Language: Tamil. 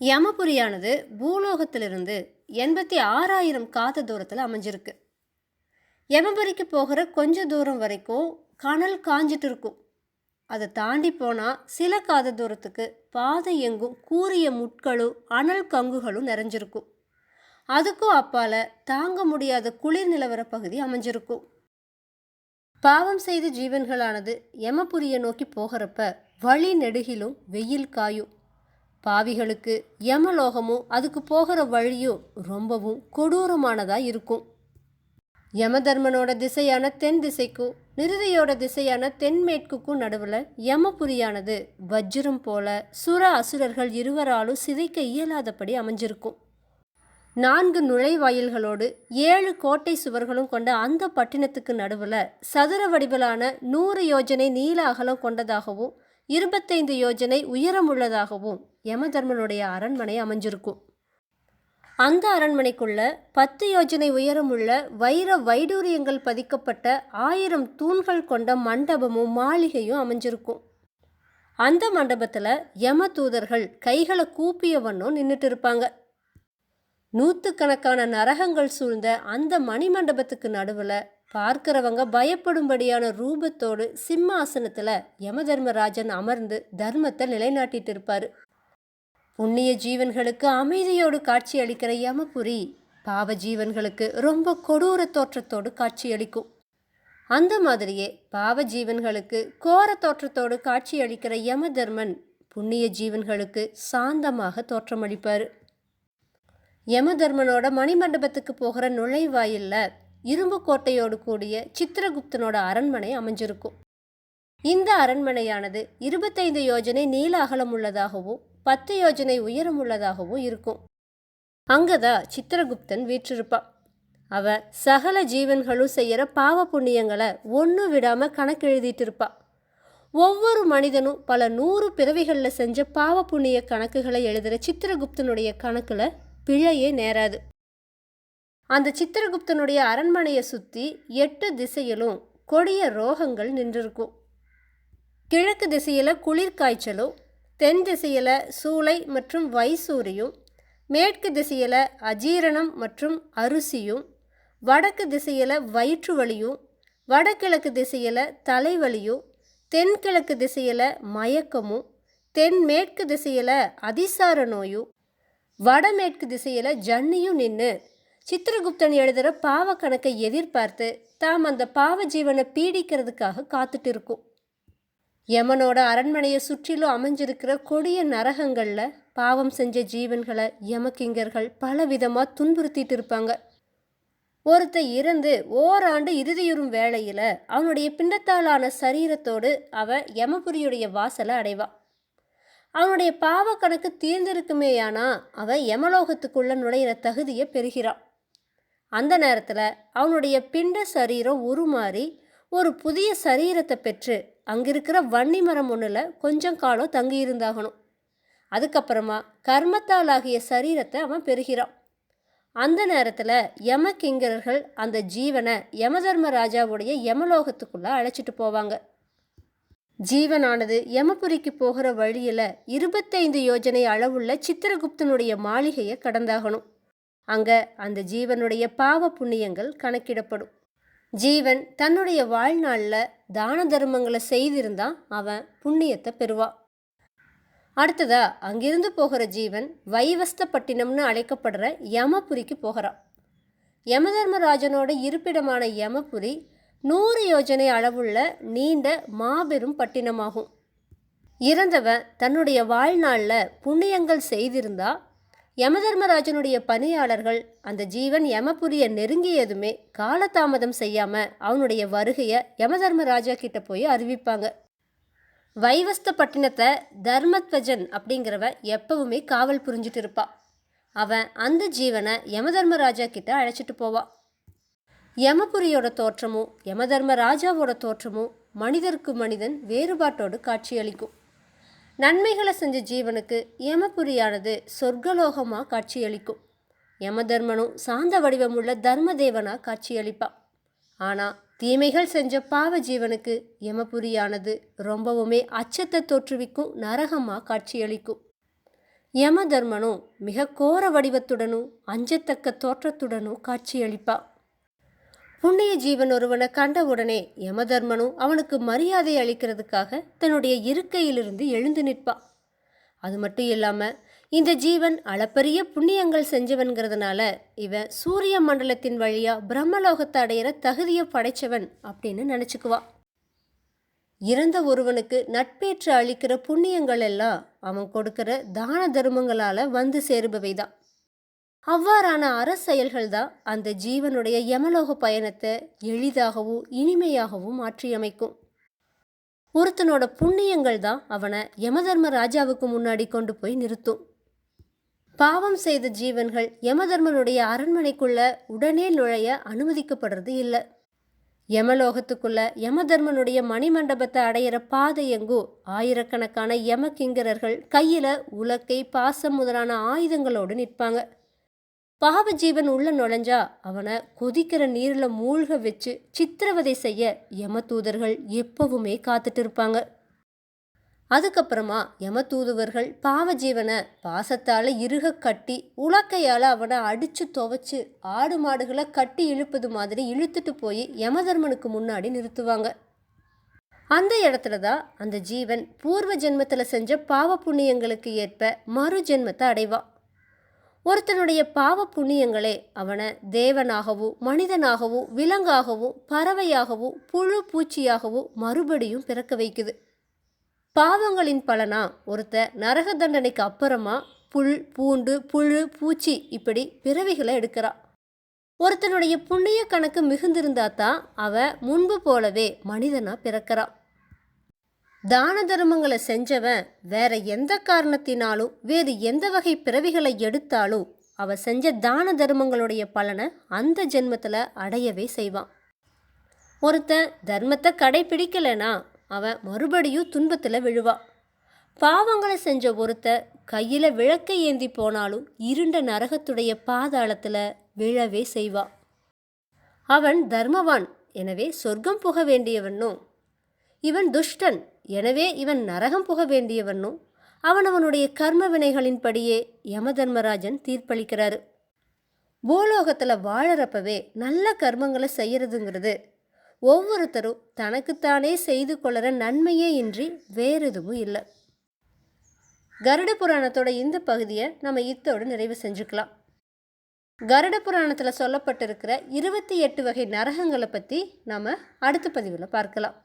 யமபுரியானது பூலோகத்திலிருந்து எண்பத்தி ஆறாயிரம் காத தூரத்தில் அமைஞ்சிருக்கு. யமபுரிக்கு போகிற கொஞ்ச தூரம் வரைக்கும் கனல் காஞ்சிட்டு இருக்கும் அதை தாண்டி போனால் சில காத தூரத்துக்கு பாதை எங்கும் கூரிய முட்களும் அனல் கங்குகளும் நிறைஞ்சிருக்கும். அதுக்கும் அப்பால தாங்க முடியாத குளிர் நிலவர பகுதி அமைஞ்சிருக்கும். பாவம் செய்த ஜீவன்களானது யமபுரியை நோக்கி போகிறப்ப வழி நெடுகிலும் வெயில் காயும். பாவிகளுக்கு யமலோகமும் அதுக்கு போகிற வழியும் ரொம்பவும் கொடூரமானதாக இருக்கும். யமதர்மனோட திசையான தென் திசைக்கும் நிருதியோட திசையான தென்மேற்குக்கும் நடுவில் யமபுரியானது வஜ்ரம் போல சுர அசுரர்கள் இருவராலும் சிதைக்க இயலாதபடி அமைஞ்சிருக்கும். நான்கு நுழைவாயில்களோடு ஏழு கோட்டை சுவர்களும் கொண்ட அந்த பட்டினத்துக்கு நடுவில் சதுர வடிவிலான நூறு யோஜனை நீல அகலம் கொண்டதாகவும் இருபத்தைந்து யோஜனை உயரமுள்ளதாகவும் யமதர்மனுடைய அரண்மனை அமைஞ்சிருக்கும். அந்த அரண்மனைக்குள்ள பத்து யோஜனை உயரமுள்ள வைர வைடூரியங்கள் பதிக்கப்பட்ட ஆயிரம் தூண்கள் கொண்ட மண்டபமும் மாளிகையும் அமைஞ்சிருக்கும். அந்த மண்டபத்தில் யம தூதர்கள் கைகளை கூப்பியவண்ணும் நின்றுட்டு இருப்பாங்க. நூற்றுக்கணக்கான நரகங்கள் சூழ்ந்த அந்த மணிமண்டபத்துக்கு நடுவில் பார்க்கிறவங்க பயப்படும்படியான ரூபத்தோடு சிம்மாசனத்தில் யமதர்மராஜன் அமர்ந்து தர்மத்தை நிலைநாட்டிட்டு இருப்பார் புண்ணிய ஜீவன்களுக்கு அமைதியோடு காட்சி அளிக்கிற யமபுரி பாவ ஜீவன்களுக்கு ரொம்ப கொடூர தோற்றத்தோடு காட்சியளிக்கும் அந்த மாதிரியே பாவ ஜீவன்களுக்கு கோர தோற்றத்தோடு காட்சி அளிக்கிற யமதர்மன் புண்ணிய ஜீவன்களுக்கு சாந்தமாக தோற்றமளிப்பார். யமதர்மனோட மணிமண்டபத்துக்கு போகிற நுழைவாயில்ல இரும்பு கோட்டையோடு கூடிய சித்திரகுப்தனோட அரண்மனை அமைஞ்சிருக்கும். இந்த அரண்மனையானது இருபத்தைந்து யோஜனை நீள அகலம் உள்ளதாகவும் பத்து யோஜனை உயரம் உள்ளதாகவும் இருக்கும். அங்கதான் சித்திரகுப்தன் வீற்றிருப்பான் அவ சகல ஜீவன்களும் செய்கிற பாவ புண்ணியங்களை ஒன்று விடாமல் கணக்கு எழுதிட்டு இருப்பா ஒவ்வொரு மனிதனும் பல நூறு பிறவிகளில் செஞ்ச பாவ புண்ணிய கணக்குகளை எழுதுகிற சித்திரகுப்தனுடைய கணக்கில் பிழையே நேராது. அந்த சித்திரகுப்தனுடைய அரண்மனையை சுற்றி எட்டு திசையிலும் கொடிய ரோகங்கள் நின்றிருக்கும். கிழக்கு திசையில் குளிர்காய்ச்சலும் தென் திசையில் சூளை மற்றும் வைசூரியும் மேற்கு திசையில் அஜீரணம் மற்றும் அரிசியும் வடக்கு திசையில் வயிற்று வலியும் வடகிழக்கு திசையில் தலைவலியும் தென்கிழக்கு திசையில் மயக்கமும் தென்மேற்கு திசையில் அதிசார நோயும் வடமேற்கு திசையில் ஜன்னியும் நின்று சித்திரகுப்தன் எழுதுகிற பாவ கணக்கை எதிர்பார்த்து தாம் அந்த பாவ ஜீவனை பீடிக்கிறதுக்காக காத்துட்டு இருக்கும் யமனோட அரண்மனையை சுற்றிலும் அமைஞ்சிருக்கிற கொடிய நரகங்களில் பாவம் செஞ்ச ஜீவன்களை யமகிங்கர்கள் பலவிதமாக துன்புறுத்திட்டு இருப்பாங்க. ஒருத்தன் இறந்து ஓராண்டு இறுதியுறும் வேளையில் அவனுடைய பிண்டத்தாலான சரீரத்தோடு அவன் யமபுரியுடைய வாசலை அடைவான் அவனுடைய பாவ கணக்கு தீர்ந்திருக்குமேயானா அவன் யமலோகத்துக்குள்ள நுழையிற தகுதியை பெறுகிறான் அந்த நேரத்தில் அவனுடைய பிண்ட சரீரம் உருமாறி ஒரு புதிய சரீரத்தை பெற்று அங்கிருக்கிற வன்னி மரம் ஒன்றில் கொஞ்சம் காலம் தங்கியிருந்தாகணும் அதுக்கப்புறமா கர்மத்தாலாகிய சரீரத்தை அவன் பெறுகிறான். அந்த நேரத்தில் யம கிங்கரர்கள் அந்த ஜீவனை யமதர்ம ராஜாவுடைய யமலோகத்துக்குள்ளே அழைச்சிட்டு போவாங்க. ஜீவனானது யமபுரிக்கு போகிற வழியில் இருபத்தைந்து யோஜனை அளவுள்ள சித்திரகுப்தனுடைய மாளிகையை கடந்தாகணும். அங்கே அந்த ஜீவனுடைய பாவ புண்ணியங்கள் கணக்கிடப்படும். ஜீவன் தன்னுடைய வாழ்நாளில் தான தர்மங்களை செய்திருந்தான் அவன் புண்ணியத்தை பெறுவான் அடுத்ததா அங்கிருந்து போகிற ஜீவன் வைவஸ்தப்பட்டினம்னு அழைக்கப்படுற யமபுரிக்கு போகிறான். யமதர்மராஜனோட இருப்பிடமான யமபுரி நூறு யோஜனை அளவுள்ள நீண்ட மாபெரும் பட்டினமாகும். இறந்தவன் தன்னுடைய வாழ்நாளில் புண்ணியங்கள் செய்திருந்தா யமதர்மராஜனுடைய பணியாளர்கள் அந்த ஜீவன் யமபுரிய நெருங்கியதுமே காலதாமதம் செய்யாம அவனுடைய வருகையை யமதர்மராஜா கிட்ட போய் அறிவிப்பாங்க. வைவஸ்த பட்டினத்தை தர்மத்வஜன் அப்படிங்கிறவன் எப்பவுமே காவல் புரிஞ்சிட்டு இருப்பான் அவன் அந்த ஜீவனை யமதர்மராஜா கிட்ட அழைச்சிட்டு போவான் யமபுரியோட தோற்றமும் யமதர்ம ராஜாவோட தோற்றமும் மனிதருக்கு மனிதன் வேறுபாட்டோடு காட்சியளிக்கும். நன்மைகளை செஞ்ச ஜீவனுக்கு யமபுரியானது சொர்க்கலோகமாக காட்சியளிக்கும். யமதர்மனும் சாந்த வடிவமுள்ள தர்மதேவனா காட்சியளிப்பான். ஆனால் தீமைகள் செஞ்ச பாவ ஜீவனுக்கு யமபுரியானது ரொம்பவுமே அச்சத்தை தோற்றுவிக்கும் நரகமாக காட்சியளிக்கும். யமதர்மனும் மிக கோர வடிவத்துடனும் அஞ்சத்தக்க தோற்றத்துடனும் காட்சியளிப்பான். புண்ணிய ஜீவன் ஒருவனை கண்டவுடனே யமதர்மனும் அவனுக்கு மரியாதை அளிக்கிறதுக்காக தன்னுடைய இருக்கையிலிருந்து எழுந்து நிற்பான் அது மட்டும் இல்லாமல் இந்த ஜீவன் அளப்பரிய புண்ணியங்கள் செஞ்சவன்கிறதுனால இவன் சூரிய மண்டலத்தின் வழியாக பிரம்மலோகத்தை அடையிற தகுதியை படைச்சவன் அப்படின்னு நினச்சிக்குவான் இறந்த ஒருவனுக்கு நட்பேற்று அளிக்கிற புண்ணியங்கள் எல்லாம் அவன் கொடுக்கிற தான தர்மங்களால் வந்து சேருபவை தான் அவ்வாறான அறச்செயல்கள்தான் அந்த ஜீவனுடைய யமலோக பயணத்தை எளிதாகவும் இனிமையாகவும் மாற்றியமைக்கும். ஒருத்தனோட புண்ணியங்கள் தான் அவனை யமதர்ம ராஜாவுக்கு முன்னாடி கொண்டு போய் நிறுத்தும். பாவம் செய்த ஜீவன்கள் யமதர்மனுடைய அரண்மனைக்குள்ள உடனே நுழைய அனுமதிக்கப்படுறது இல்லை. யமலோகத்துக்குள்ள யமதர்மனுடைய மணிமண்டபத்தை அடையிற பாதை எங்கோ ஆயிரக்கணக்கான யம கிங்கரர்கள் கையில உலக்கை பாசம் முதலான ஆயுதங்களோடு நிற்பாங்க. பாவ ஜீவன் உள்ள நுழைஞ்சா அவனை கொதிக்கிற நீரில் மூழ்க வச்சு சித்திரவதை செய்ய யம தூதர்கள் எப்பவுமே காத்துட்டு இருப்பாங்க. அதுக்கப்புறமா யமதூதுவர்கள் பாவஜீவனை பாவ ஜீவனை பாசத்தால் இறுக கட்டி உலக்கையால் அவனை அடித்து துவைச்சு ஆடு மாடுகளை கட்டி இழுப்பது மாதிரி இழுத்துட்டு போய் யமதர்மனுக்கு முன்னாடி நிறுத்துவாங்க. அந்த இடத்துல தான் அந்த ஜீவன் பூர்வ ஜென்மத்தில் செஞ்ச பாவ புண்ணியங்களுக்கு ஏற்ப மறு ஜென்மத்தை அடைவான் ஒருத்தனுடைய பாவ புண்ணியங்களே அவனை தேவனாகவும் மனிதனாகவும் விலங்காகவும் பறவையாகவும் புழு பூச்சியாகவும் மறுபடியும் பிறக்க வைக்குது. பாவங்களின் பலனா ஒருத்த நரக தண்டனைக்கு அப்புறமா புல் பூண்டு புழு பூச்சி இப்படி பிறவிகளை எடுக்கிறான் ஒருத்தனுடைய புண்ணிய கணக்கு மிகுந்திருந்தா தான் அவன் முன்பு போலவே மனிதனா பிறக்கிறான் தான தர்மங்களை செஞ்சவன் வேற எந்த காரணத்தினாலும் வேறு எந்த வகை பிறவிகளை எடுத்தாலும் அவ செஞ்ச தான தர்மங்களுடைய பலனை அந்த ஜென்மத்தில் அடையவே செய்வான். ஒருத்தன் தர்மத்தை கடைபிடிக்கலைன்னா அவன் மறுபடியும் துன்பத்தில் விழுவான். பாவங்களை செஞ்ச ஒருத்தர் கையில் விளக்கை ஏந்தி போனாலும் இருண்ட நரகத்துடைய பாதாளத்தில் விழவே செய்வான். அவன் தர்மவான் எனவே சொர்க்கம் புக வேண்டியவனும் இவன் துஷ்டன் எனவே இவன் நரகம் புக வேண்டியவனும் அவனவனுடைய கர்ம வினைகளின்படியே யமதர்மராஜன் தீர்ப்பளிக்கிறாரு. பூலோகத்தில் வாழறப்பவே நல்ல கர்மங்களை செய்யறதுங்கிறது. ஒவ்வொருத்தரும் தனக்குத்தானே செய்து கொள்கிற நன்மையே இன்றி வேறு எதுவும் இல்லை. கருட புராணத்தோட இந்த பகுதியை நம்ம இத்தோடு நிறைவு செஞ்சுக்கலாம். கருட புராணத்தில் சொல்லப்பட்டிருக்கிற இருபத்தி எட்டு வகை நரகங்களை பற்றி நம்ம அடுத்த பதிவில் பார்க்கலாம்.